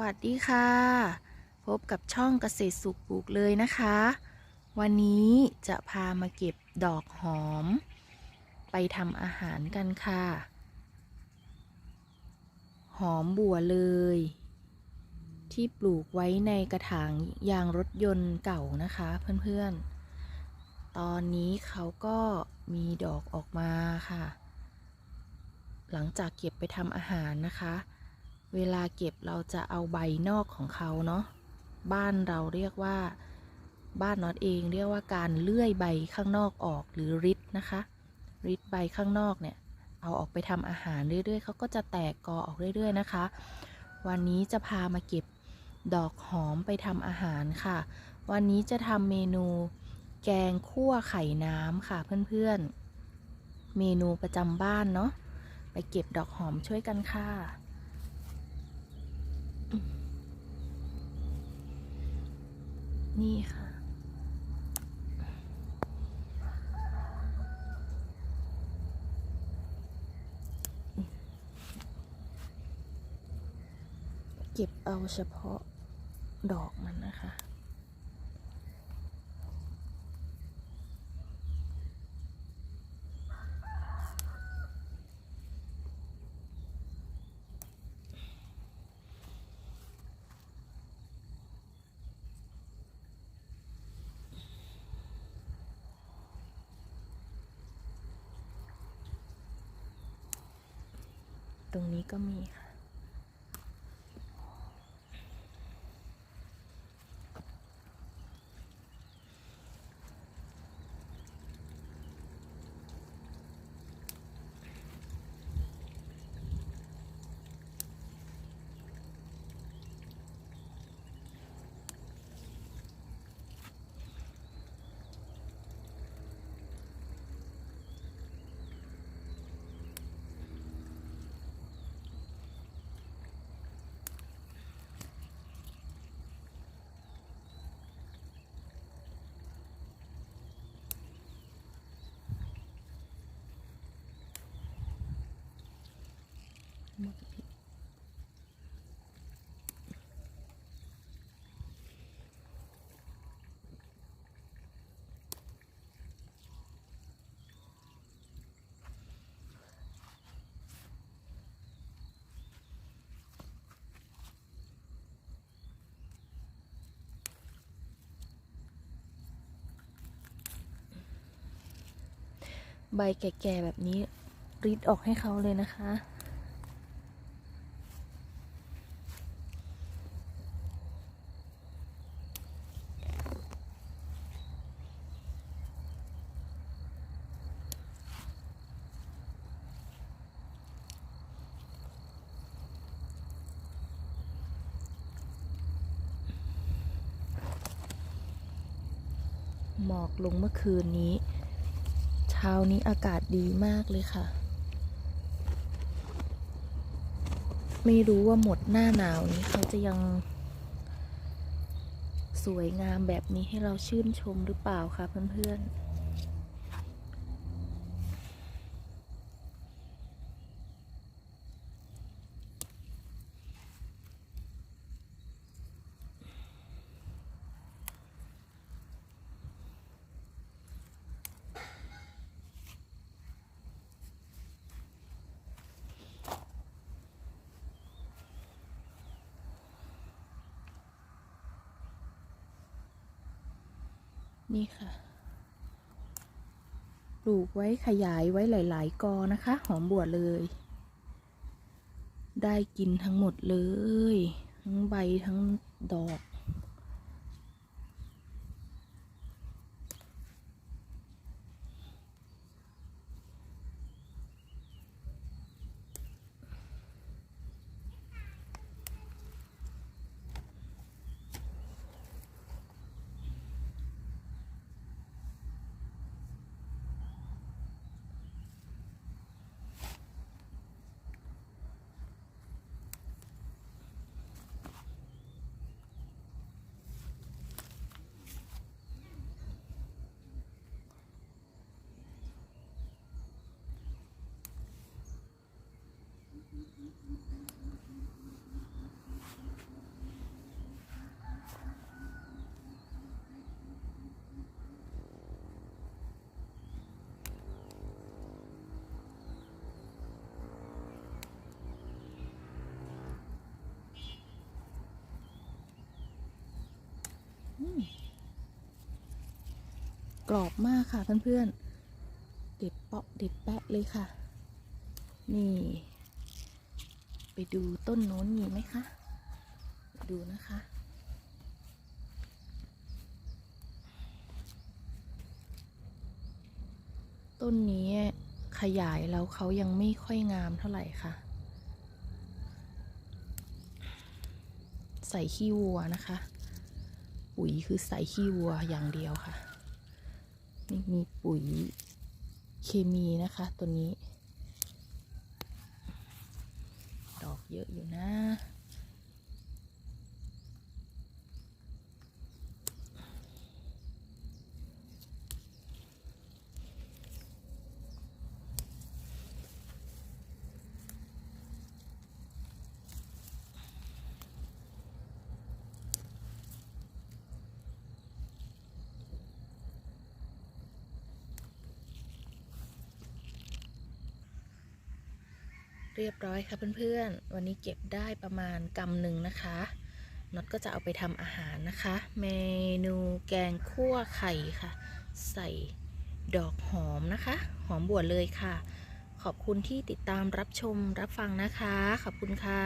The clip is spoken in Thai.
วัสดีค่ะ พบกับช่องเกษตรสุขปลูกเลยนะคะ วันนี้จะพามาเก็บดอกหอม ไปทำอาหารกันค่ะ หอมบัวเลย ที่ปลูกไว้ในกระถางยางรถยนต์เก่านะคะเพื่อนๆ ตอนนี้เขาก็มีดอกออกมาค่ะ หลังจากเก็บไปทำอาหารนะคะ เวลาเก็บเราจะเอาใบนอกของเขาเนาะบ้านเราเรียกว่าบ้านน็อตเองเรียกว่าการเลื่อยใบข้างนอกออกหรือริดนะคะริดใบข้างนอกเนี่ยเอาออกไปทำอาหารเรื่อยๆเขาก็จะแตกกอออกเรื่อยๆนะคะ วันนี้จะพามาเก็บดอกหอมไปทำอาหารค่ะ วันนี้จะทำเมนูแกงคั่วไข่น้ำค่ะเพื่อนๆ เมนูประจำบ้านเนาะไปเก็บดอกหอมช่วยกันค่ะ นี่ค่ะ เก็บเอาเฉพาะดอกมันนะคะ ตรงนี้ก็มีค่ะ ใบแก่ๆแบบนี้รีดออกให้เขาเลยนะคะ หมอกลงเมื่อคืนนี้ เช้านี้อากาศดีมากเลยค่ะ ไม่รู้ว่าหมดหน้าหนาวนี้เขาจะยัง สวยงามแบบนี้ให้เราชื่นชมหรือเปล่าคะเพื่อนๆ นี่ค่ะ ปลูกไว้ขยายไว้หลาย ๆ กอนะคะ หอมบวชเลย ได้กินทั้งหมดเลย ทั้งใบทั้งดอก น กรอบมากค่ะเพื่อนๆเด็ดเปาะเด็ดแปะเลยค่ะ นี่ ไปดูต้นโน้นมีไหมคะ ดูนะคะ ต้นนี้ขยายแล้วเขายังไม่ค่อยงามเท่าไหร่ค่ะ ใส่ขี้วัวนะคะ ปุ๋ยคือใส่ขี้วัวอย่างเดียวค่ะ นี่มีปุ๋ยเคมีนะคะตัวนี้ ดอกเยอะอยู่นะ เรียบร้อยค่ะเพื่อนๆ วันนี้เก็บได้ประมาณกำหนึ่งนะคะน็อตก็จะเอาไปทำอาหารนะคะ เมนูแกงคั่วไข่ค่ะ ใส่ดอกหอมนะคะ หอมบวชเลยค่ะ ขอบคุณที่ติดตามรับชมรับฟังนะคะ ขอบคุณค่ะ